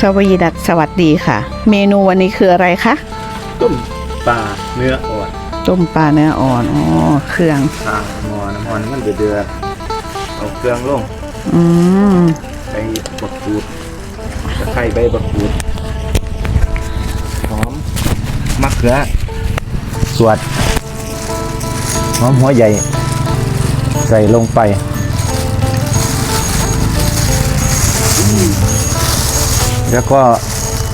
สวีดัสสวัสดีค่ะ เมนูวันนี้คืออะไรคะต้มปลาเนื้ออ่อนต้มปลาเนื้ออ่อนอ๋อเครื่องทางหมอน้ำมันมันเดือดๆเอาเครื่องลงอืมใส่บักกูดตะไคร้ใบบักกูดหอมมะเขือสวดหอมหัวใหญ่ ใส่ลงไป แล้วก็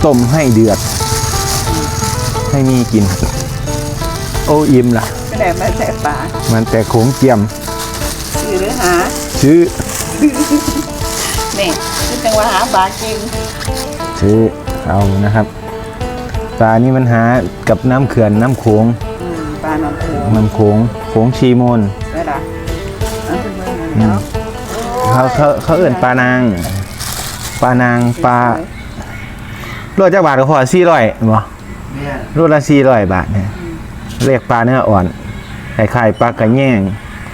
ต้มให้เดือด ให้มีกลิ่นโอ้อิ่มละไม่ได้มาใส่ปลามันแต่โขงเจียมซื้อหรือหาชื่อนี่คือจังหวะหาปลากินชื่อเอานะครับปลานี่มันหากับน้ำเขื่อนน้ำโขงอืมปลาหนอนโขงน้ำโขงโขงชีมนได้ละเอาขึ้นมาหน่อยเนาะเขาเขาเขาเอื่นปลานาง ปลานางปลา โลจักบาทก็พอสี่ร้อยบ่โลละสี่ร้อยบาทเนี่ยเรียกปลาเนื้ออ่อนคล้ายๆปลากระแยง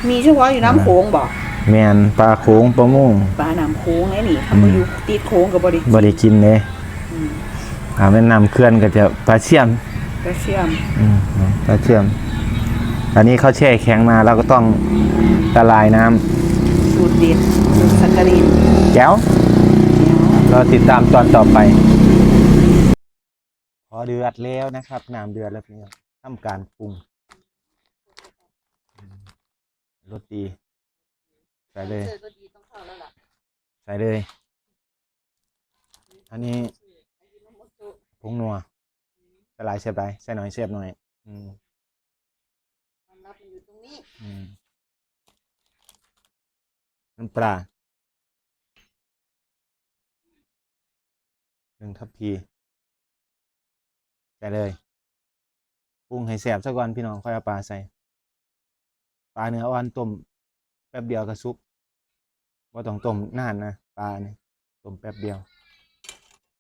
มีเฉพาะอยู่น้ำโขงบอกแมนปลาโขงปลาม่วงปลาน้ำโขงไอ้นี่ทำมาอยู่ติดโขงกับบริบริกินเลยถ้าแม่นนำเคลื่อนก็จะปลาเชื่อมกระเทียมอืมปลาเชื่อมอันนี้เขาแช่แข็งมาเราก็ต้องละลายน้ำสูตรเด็ดสูตรสักกะรินแก้วเราติดตามตอนต่อไปพ อเดือดแล้วนะครับน้ำเดือดแล้วพี่น้องทำการปรุงรสดีใส่เลย ใส่เลย อันนี้ผงนัวใส่หลายเสียบหลายใส่หน่อยเสียบหน่อย อืมอืมน้ำปลาหนึ่งทัพพี ใส่เลยปรุงให้แสบซะก่อนพี่น้องค่อยเอาปลาใส่ปลาเนื้ออ่อนต้มแป๊บเดียวก็สุกว่าต้องต้มนานนะปลาเนี่ยต้มแป๊บเดียว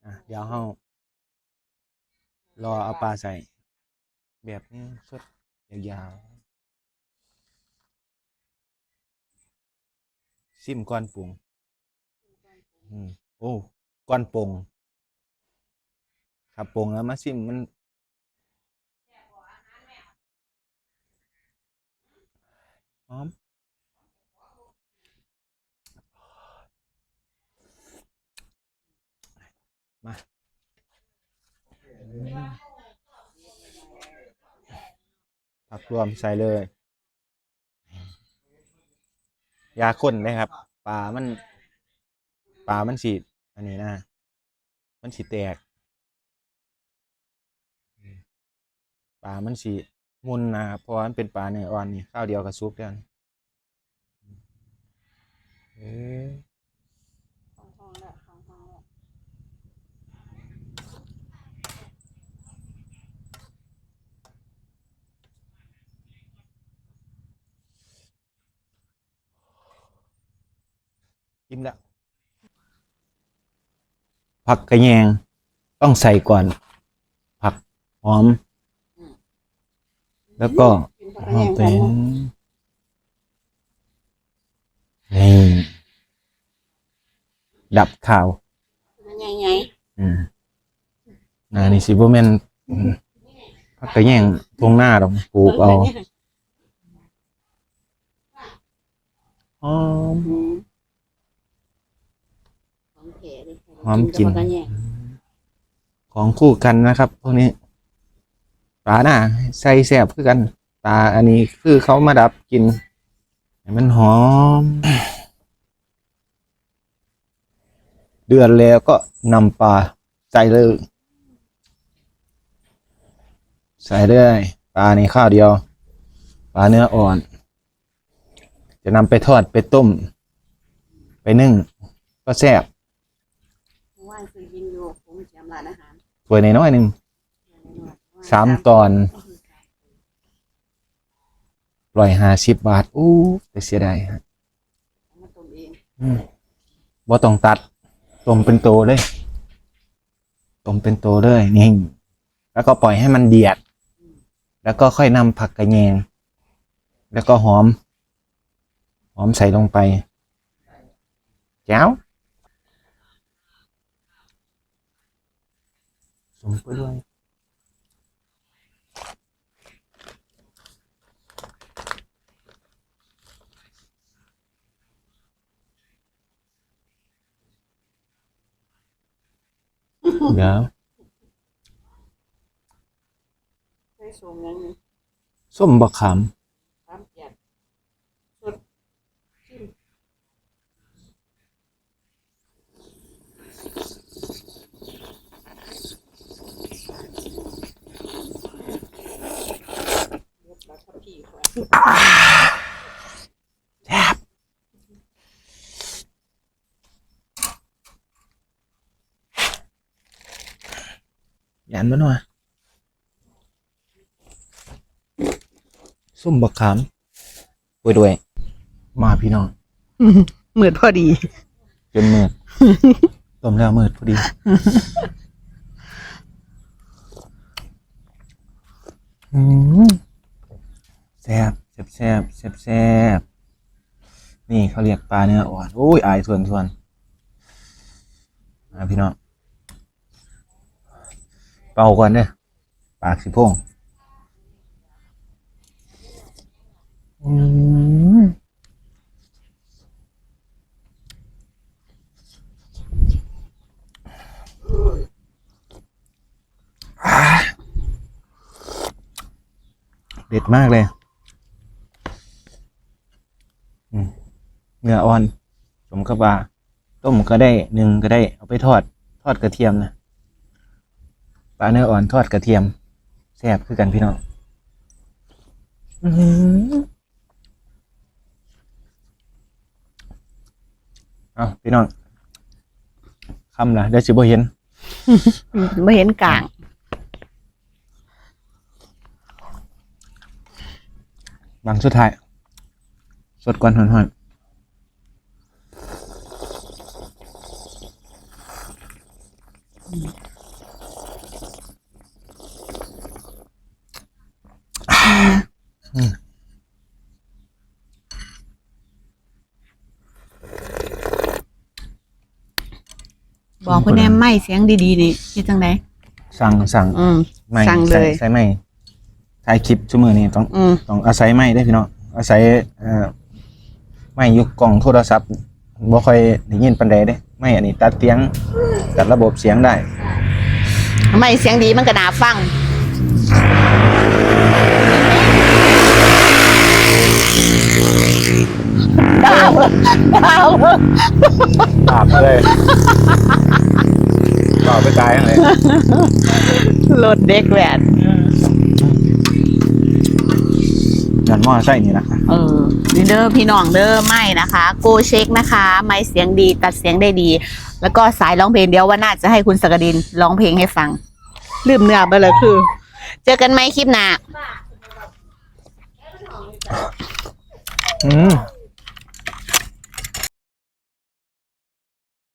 อะเดี๋ยวเฮารอเอาปลาใส่ แบบนี้สดยาวๆซิมก้อนปรุงอืมโอ้ก้อนปรุงครับปรุงแล้วมาซิมมัน หอมมาผักรวมใส่เลย ยาข้นนะครับปลามันปลามันสีอันนี้นะมันสีแตกปลามันสี มุนนะครับเพราะมันเป็นปลาเนื้ออ่อนนี่ข้าวเดียวกับซุปเดียวนี่เอ้ยอิ่มแล้วผักกระแยงต้องใส่ก่อน ผักหอม แล้วก็หอมเป็นนี่ดับข่าวไงไงอืมอ่านี่สิบ่แม่นอืมผักกระแยงตรงหน้าดอกปลูกเอาหอมหอมกลิ่นของคู่กันนะครับพวกนี้ ปลาหน้าใส่แสบคือกันปลาอันนี้คือเขามาดับกลินให้มันหอม เดือนแล้วก็นำปลาใส่เลยใส่เลยปลาในข้าวเดียว ปลาเนื้ออ่อน จะนำไปทอดไปต้ม ไปนึ่ง ก็แซ่บว่านคือยินอยู่ผมจำร้านอาหารสวยในน้อยๆหนึ่ง สามตอนร้อยห้าสิบบาทอู้แต่เสียดายฮะมาต้มเองว่าต้องตัดต้มเป็นโตเลยต้มเป็นโตเลยนี่แล้วก็ปล่อยให้มันเดียด แล้วก็ค่อยนำผักกระแยงแล้วก็หอม หอมใส่ลงไปแจ้วสมไปด้วย เดี๋ยวใส่สมยังนี่ส้มบักขามตามแกะสดชิมเรียบร้อยครับพี่ค่ะ แซ่บ ยันมาหน่อยส้มบักขามไปด้วย มาพี่น้องเหมือนพอดีจนมืดต้มแล้วมืดพอดี อืมแซ่บแซ่บแซ่บแซ่บแซ่บนี่เขาเรียกปลาเนื้ออ่อนโอ้ยอายทวนทวนมาพี่น้อง เป่าก่อนเด้อปากสิพงอืมเด็ดมากเลยเนื้ออ่อนสมกับว่าต้มก็ได้หนึ่งก็ได้ เอาไปทอด ทอดกระเทียมนะ ปลาเนื้ออ่อนทอดกระเทียมแซ่บคือกันพี่น้องอื้อหือเอาพี่น้องคำละเดี๋ยวสิบ่เห็นไม่เห็นกลางบางสุดท้าย สดก่อนหอนๆ บอกคุณแม่ไม่เสียงดีๆนี่คิดจังไดสั่งสั่งอืม ไม่สั่งเลยใส่ใส่ไม่ถ่ายคลิปชั่วมือนี้ต้องอืมต้องอาศัยไม่ได้อพี่น้องอาศัยเอ่อไม่ยุคกล่องโทรศัพท์บ่ค่อยได้ยินปานใดเด้ไม่อันนี้ตัดเสียงตัดระบบเสียงได้ ไม่เสียงดีมันก็น่าฟัง ดาวดาวปากเลยปากไปตายเลยรถเด็กแหวนงานมอไซค์นี่นะเออนี่เด้อพี่น้องเด้อไม่นะคะ โกเช็คนะคะ ไม่เสียงดีตัดเสียงได้ดี แล้วก็สายร้องเพลงเดียวว่าน่าจะให้คุณสกดินร้องเพลงให้ฟัง ลืมเนื้อไปเลยคือ เจอกันไหมคลิปหน้าอืม